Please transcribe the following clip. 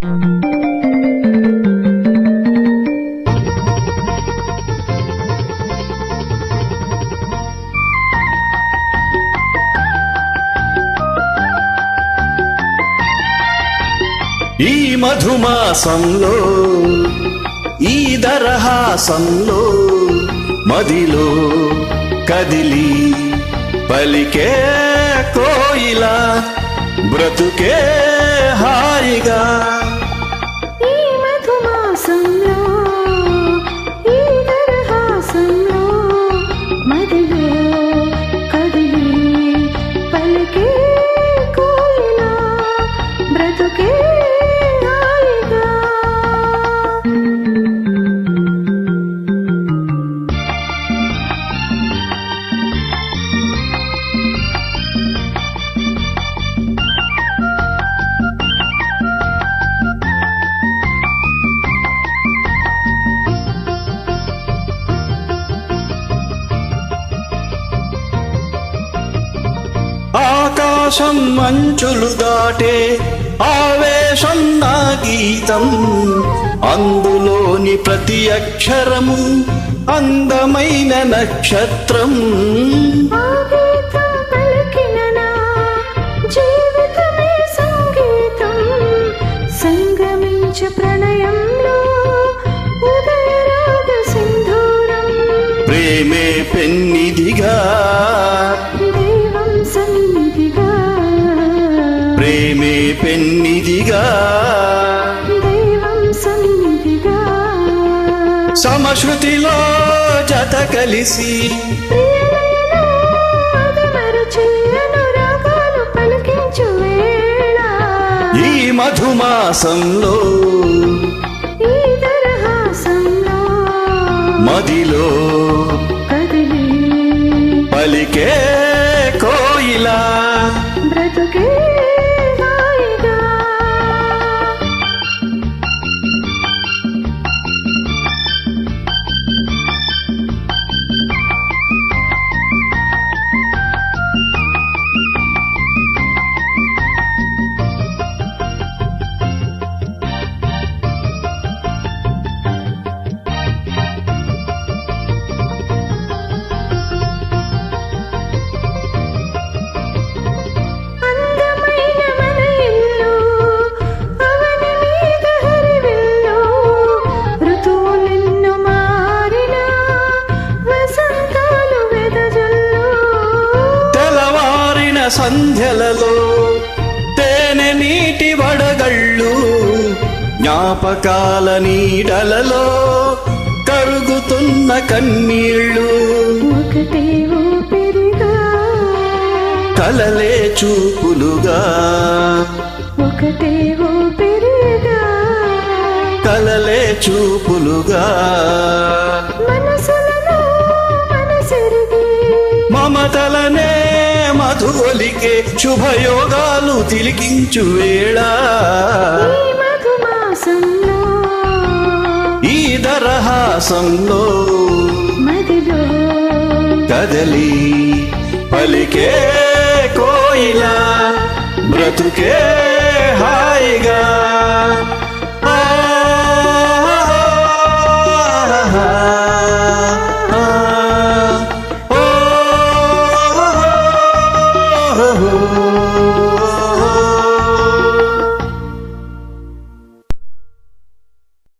ఈ మధుమాసంలో ఈ దరహాసంలో మదిలో కదిలి పలికే కోయిలా బ్రతుకే హాయిగా ఆకాశం మంచులు దాటే ఆవేశం నా గీతం. అందులోని ప్రతి అక్షరము అందమైన నక్షత్రం. ప్రణయంలో ప్రేమే పెన్నిదిగా పెన్నిదిగా దైవం సన్నిధిగా. సమశృతిలో జత కలిసి ఈ మధుమాసంలో మదిలో పలికే సంధ్యలలో తేనె నీటి వడగళ్ళు జ్ఞాపకాల నీడలలో కరుగుతున్న కన్నీళ్ళు. కలలే చూపులుగా. కలలే చూపులుగా. మమతలనే మధువలికే శుభయోగాలు తిలికించు వేళ. ఈ దరహాసంలో కదలి పలికే కోయిల బ్రతుకే హాయిగా.